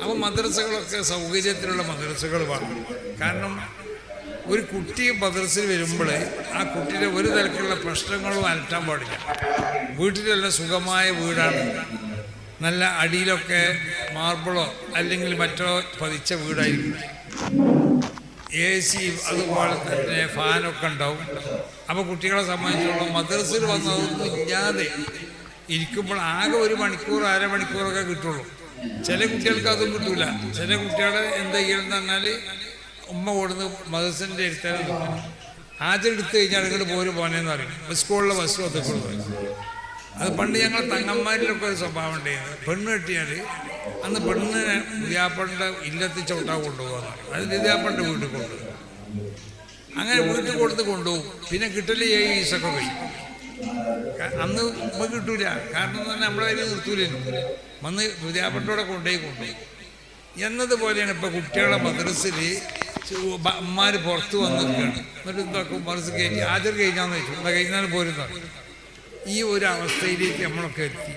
അപ്പോൾ മദ്രസകളൊക്കെ സൗകര്യത്തിലുള്ള മദ്രസകൾ വേണം കാരണം ഒരു കുട്ടി മദ്രസയിൽ വരുമ്പോൾ ആ കുട്ടിയുടെ ഒരു തരത്തിലുള്ള പ്രശ്നങ്ങളും അലട്ടാൻ പാടില്ല. വീട്ടിലുള്ള സുഖമായ വീടാണ്. നല്ല അടിയിലൊക്കെ മാർബിളോ അല്ലെങ്കിൽ മറ്റോ പതിച്ച വീടായിരിക്കും. എ സി അതുപോലെ തന്നെ ഫാനൊക്കെ ഉണ്ടാവും. അപ്പോൾ കുട്ടികളെ സംബന്ധിച്ചിടത്തോളം മദ്രസയിൽ വന്നതൊന്നും ഇല്ലാതെ ഇരിക്കുമ്പോൾ ആകെ ഒരു മണിക്കൂർ അരമണിക്കൂറൊക്കെ കിട്ടുള്ളൂ. ചില കുട്ടികൾക്ക് അതും കിട്ടൂല. ചില കുട്ടികൾ എന്താ ചെയ്യണമെന്ന് പറഞ്ഞാൽ ഉമ്മ കൊടുന്ന് മദ്രസിന്റെ എടുത്താൽ ആദ്യം എടുത്തു കഴിഞ്ഞാൽ ഇങ്ങോട്ട് പോരും പോനേന്ന് പറയും. സ്കൂളിലെ ബസ് ഒത്തുക്കുള്ളൂ അത് പണ്ട് ഞങ്ങൾ തങ്ങന്മാരിലൊക്കെ ഒരു സ്വഭാവം ഉണ്ടായിരുന്നു. പെണ്ണ് കെട്ടിയാൽ അന്ന് പെണ്ണിനെ പുതിയാപ്പളിന്റെ ഇല്ലത്തിൽ ചവിട്ടാ കൊണ്ടുപോകാന്ന് അത് പുതിയാപ്പളിന്റെ വീട്ടിൽ കൊണ്ടുപോകും. അങ്ങനെ വീട്ടിൽ കൊടുത്ത് കൊണ്ടുപോകും. പിന്നെ കിട്ടലി ഏഴ് ഈസൊക്കെ ക- അന്ന് നമുക്ക് കിട്ടൂല. കാരണം എന്ന് പറഞ്ഞാൽ നമ്മളെ കയ്യിൽ നിർത്തൂലല്ലോ വന്ന് പുതിയാപ്പളിന്റെ കൊണ്ടുപോയി കൊണ്ടുപോയി എന്നതുപോലെയാണ് ഇപ്പം കുട്ടികളെ മദ്രസിൽ അമ്മമാർ പുറത്ത് വന്നിരിക്കുകയാണ് എന്നിട്ട് എന്താക്കും മദ്രസ് കയറ്റി ആദ്യം കഴിഞ്ഞാന്ന് വെച്ചു. എന്താ കഴിഞ്ഞാൽ പോരുന്ന ഈ ഒരു അവസ്ഥയിലേക്ക് നമ്മളൊക്കെ എത്തി.